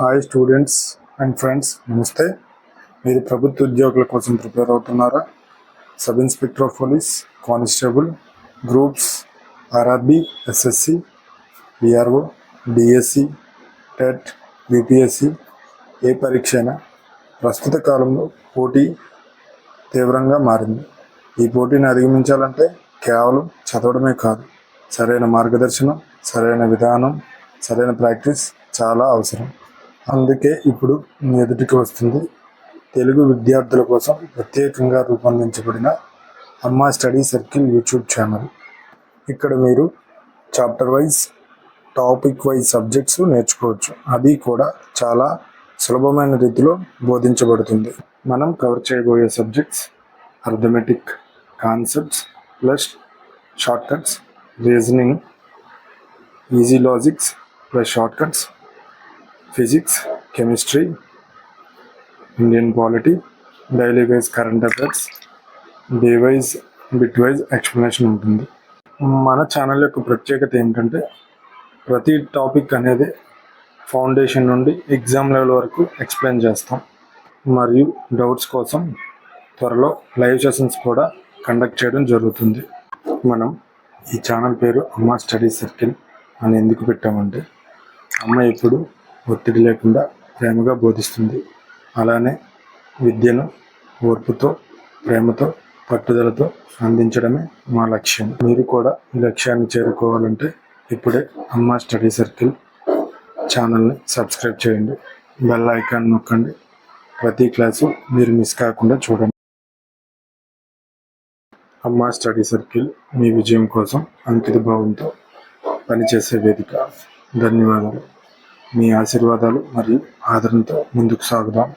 Hi students and friends నమస్తే మీరు ప్రభుత్వ ఉద్యోగుల కోసం ప్రిపేర్ అవుతున్నారా? Sub inspector of police constable groups RRB SSC BRO DSC TET UPSC ఏ పరీక్ష అయినా ప్రస్తుత కాలంలో పోటీ తీవ్రంగా మారింది. ఈ పోటీని అధిగమించాలంటే కేవలం చదవడమే కాదు సరైన మార్గదర్శనం సరైన విధానం సరైన ప్రాక్టీస్ చాలా అవసరం. అందుకే ఇప్పుడు మీ ఎదుటికి వస్తుంది తెలుగు విద్యార్థుల కోసం ప్రత్యేకంగా రూపొందించబడిన అమ్మా స్టడీ సర్కిల్ యూట్యూబ్ ఛానల్. ఇక్కడ మీరు chapter wise topic wise subjects నేర్చుకోవచ్చు. అది కూడా చాలా సులభమైన రీతిలో బోధించబడుతుంది. మనం కవర్ చేయబోయే subjects arithmetic concepts plus shortcuts reasoning easy logics plus shortcuts physics chemistry Indian polity daily wise current affairs day wise bit wise explanation ఉంటుంది. మన ఛానల్ యొక్క ప్రత్యేకత ఏంటంటే ప్రతి టాపిక్ అనేది ఫౌండేషన్ నుండి ఎగ్జామ్ లెవెల్ వరకు ఎక్స్ప్లెయిన్ చేస్తాం. మరియు డౌట్స్ కోసం త్వరలో లైవ్ సెషన్స్ కూడా కండక్ట్ చేయడం జరుగుతుంది. మనం ఈ ఛానల్ పేరు అమ్మ స్టడీ సర్కిల్ అని ఎందుకు పెట్టామంటే అమ్మ ఎప్పుడు ఒత్తిడి లేకుండా ప్రేమగా బోధిస్తుంది. అలానే విద్యను ఓర్పుతో ప్రేమతో పట్టుదలతో అందించడమే మా లక్ష్యం. మీరు కూడా ఈ లక్ష్యాన్ని చేరుకోవాలంటే ఇప్పుడే అమ్మ స్టడీ సర్కిల్ ఛానల్ని సబ్స్క్రైబ్ చేయండి. బెల్ ఐకాన్ నొక్కండి. ప్రతి క్లాసు మీరు మిస్ కాకుండా చూడండి. అమ్మ స్టడీ సర్కిల్ మీ విజయం కోసం అంకిత భావంతో పనిచేసే వేదిక. ధన్యవాదాలు. మీ ఆశీర్వాదాలు మరియు ఆదరణతో ముందుకు సాగుదాం.